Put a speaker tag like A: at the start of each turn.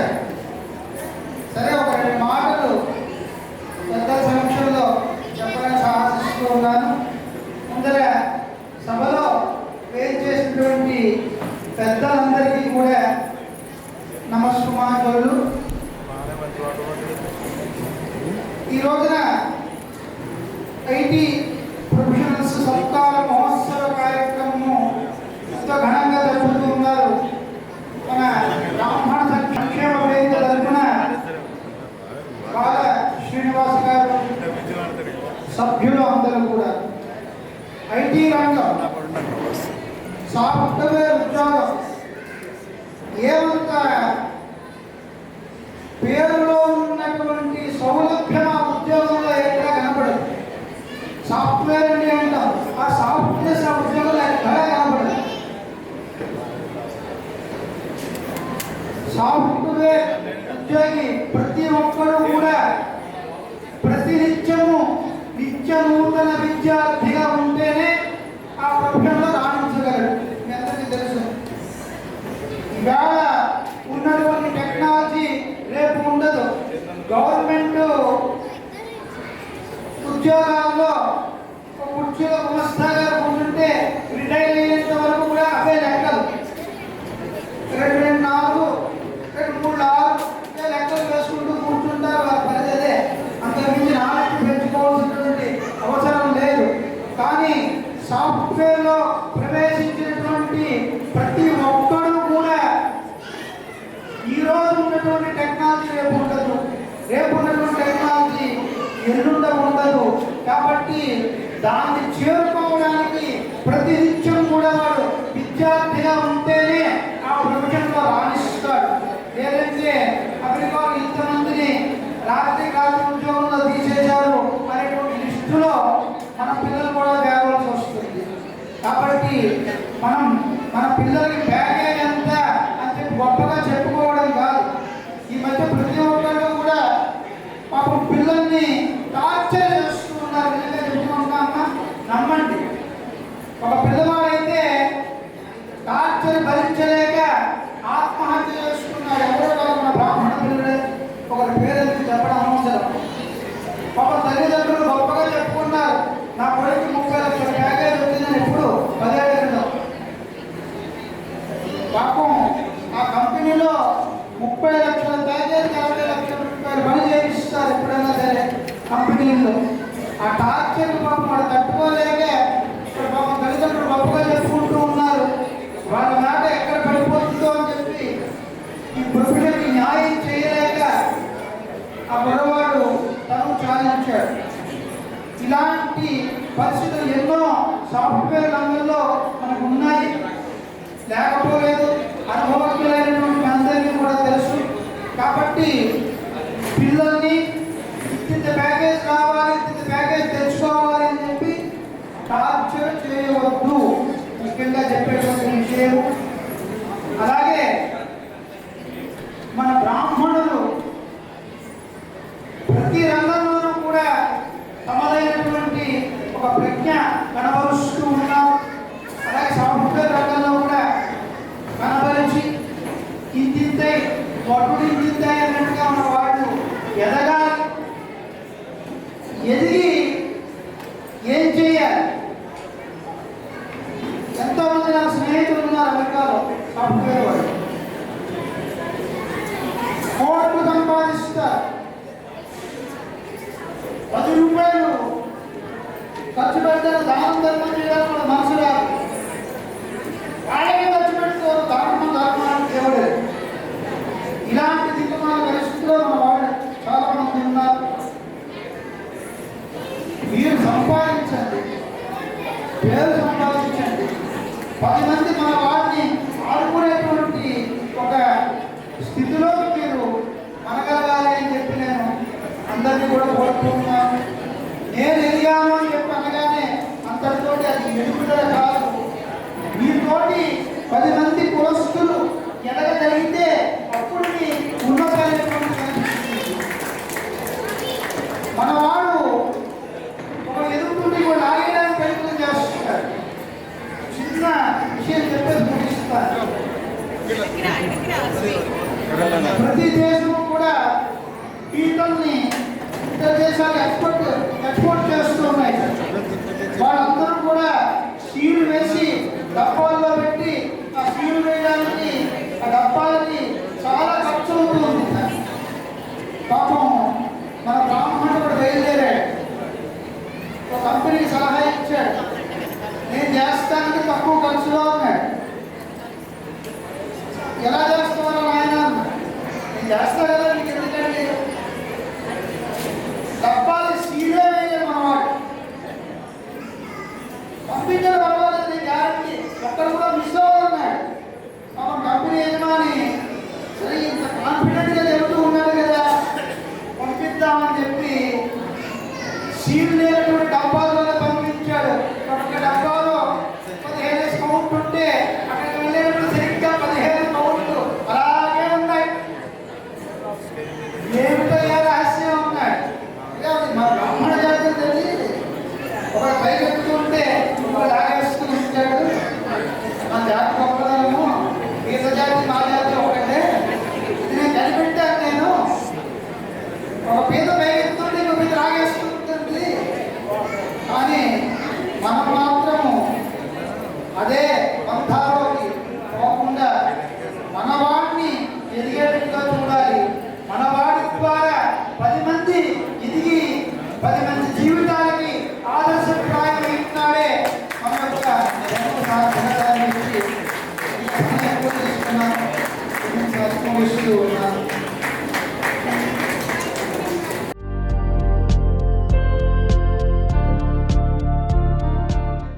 A: చేశారు. సరే ఒక రెండు మాటలు పెద్ద సమక్షంలో చెప్పడానికి ఆశిస్తూ ఉన్నాను. ముందర సభలో పేరు చేసినటువంటి పెద్దలందరికీ కూడా నమస్కారాలు ఈ రోజున ఐటీ సాఫ్ట్వేర్ ఉద్యోగం ఏమంత పేరులో ఉన్నటువంటి సౌలభ్యం ఆ ఉద్యోగంలో ఎక్కడ కనపడదు. సాఫ్ట్వేర్ అంటే అంటాం ఆ సాఫ్ట్వేర్ ఆ ఉద్యోగంలో కనపడదు. సాఫ్ట్వేర్ ఉద్యోగి ప్రతి ఒక్కరూ కూడా ప్రతినిత్యము నిత్య నూతన విద్యార్థి సాఫ్ట్వేర్లో ప్రవేశించినటువంటి ప్రతి ఒక్కరూ కూడా ఈరోజు ఉన్నటువంటి టెక్నాలజీ రేపు ఉండదు. రేపు ఉన్నటువంటి టెక్నాలజీ ఎల్లుండ ఉండదు. కాబట్టి దాన్ని చేరుకోవడానికి ప్రతి నిత్యం కూడా వాడు విద్యార్థిగా ఉంటేనే ఆ ప్రపంచంలో రాణిస్తాడు. లేదంటే అమెరికా ఇంతమందిని రాత్రి కాబట్టి మనం మన పిల్లలకి బ్యాగేజ్ ఎంత అని చెప్పి గొప్పగా చెప్పుకోవడం కాదు. ఈ మధ్య ప్రతి ఒక్కరు కూడా పాపం పిల్లల్ని ఆ టార్చర్ పాపం వాడు తట్టుకోలేక పాపం తల్లిదండ్రులు గొప్పగా చెప్పుకుంటూ ఉన్నారు. వాళ్ళ మాట ఎక్కడ పడిపోతుందో అని చెప్పి ఈ ప్రొఫెషన్కి న్యాయం చేయలేక ఆ గొడవాడు తను చాలించాడు. ఇలాంటి పరిస్థితులు ఎన్నో సాఫ్ట్వేర్ రంగంలో మనకు ఉన్నాయి. లేకపోలేదు అనుభవజ్ఞులైనటువంటి అందరికీ కూడా తెలుసు. కాబట్టి పిల్లల్ని கனவா మీరు సంపాదించండి పేరు సంపాదించండి పది మంది మన వారిని ఆడుకునేటువంటి ఒక స్థితిలో మీరు మనగలగాలి అని చెప్పి నేను అందరినీ కూడా కోరుకుంటున్నాను నేను ఎదిగాను అంతటితోటి ఎదుగుదల కాదు. మీతోటి పది మంది కులస్తులు ఎదగగలిగితే అప్పుడు మీ ఉన్నతమైనటువంటి కనిపిస్తుంది మనవాడు ఒక ఎదుగుతుంటే కూడా ఆగడానికి ప్రయత్నం చేస్తున్నాడు. చిన్న విషయం చెప్పేసి ముగిస్తారు ప్రతి దేశం కూడా పీటల్ని ఇతర దేశాలు ఎక్స్పోర్ట్ ఎక్స్పోర్ట్ చేస్తూ ఉన్నాయి. వాళ్ళందరూ డబ్బాల్లో పెట్టి ఆ సీలు వేయడానికి ఆ డబ్బాలకి చాలా ఖర్చు అవుతుంది పాపం మన బ్రాహ్మణుడు బయలుదేరాడు. ఒక కంపెనీకి సలహా ఇచ్చాడు. నేను చేస్తానికి తక్కువ ఖర్చులో ఉన్నాడు. ఎలా చేస్తామని ఆయన నేను చేస్తాను కదా నీకు ఎందుకండి? డబ్బాలు సీలే వేయాలి మనవాడు పంపించారు? జాతి గొప్పదనము ఈత జాతి మా జాతి ఒకటే నేను కనిపెట్టాను నేను ఒక పీత పైకెత్తుంటే ఇంకో పీత రాగేసుకుంటుంది కానీ మనం మాత్రము అదే పంథాలోకి పోకుండా మన వాడిని ఎదిగేట్టుగా